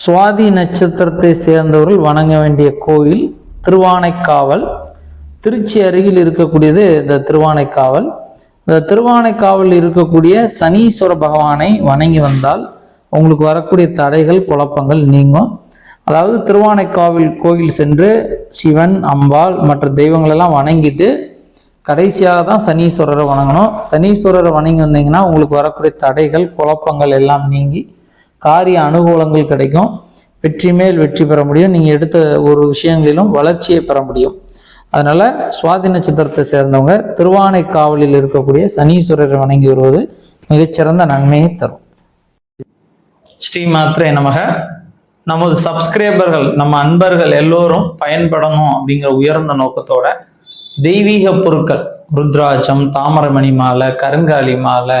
சுவாதி நட்சத்திரத்தை சேர்ந்தவர்கள் வணங்க வேண்டிய கோயில் திருவானைக்காவல். திருச்சி அருகில் இருக்கக்கூடியது இந்த திருவானைக்காவல். இந்த திருவானைக்காவலில் இருக்கக்கூடிய சனீஸ்வர பகவானை வணங்கி வந்தால் உங்களுக்கு வரக்கூடிய தடைகள் குழப்பங்கள் நீங்கும். அதாவது திருவானைக்காவில் கோயில் சென்று சிவன் அம்பாள் மற்ற தெய்வங்களெல்லாம் வணங்கிட்டு கடைசியாக தான் சனீஸ்வரரை வணங்கணும். சனீஸ்வரரை வணங்கி வந்தீங்கன்னா உங்களுக்கு வரக்கூடிய தடைகள் குழப்பங்கள் எல்லாம் நீங்கி காரிய அனுகூலங்கள் கிடைக்கும். வெற்றி மேல் வெற்றி பெற முடியும். நீங்கள் எடுத்த ஒரு விஷயங்களிலும் வளர்ச்சியை பெற முடியும். அதனால சுவாதி நட்சத்திரத்தை சேர்ந்தவங்க திருவானைக்காவலில் இருக்கக்கூடிய சனீஸ்வரரை வணங்கி வருவது மிகச்சிறந்த நன்மையை தரும். ஸ்ரீ மாத்திரை நமக. நமது சப்ஸ்கிரைபர்கள் நம்ம அன்பர்கள் எல்லோரும் பயன்படணும் அப்படிங்கிற உயர்ந்த நோக்கத்தோட தெய்வீக பொருட்கள் ருத்ராட்சம் தாமரமணி மாலை கருங்காலி மாலை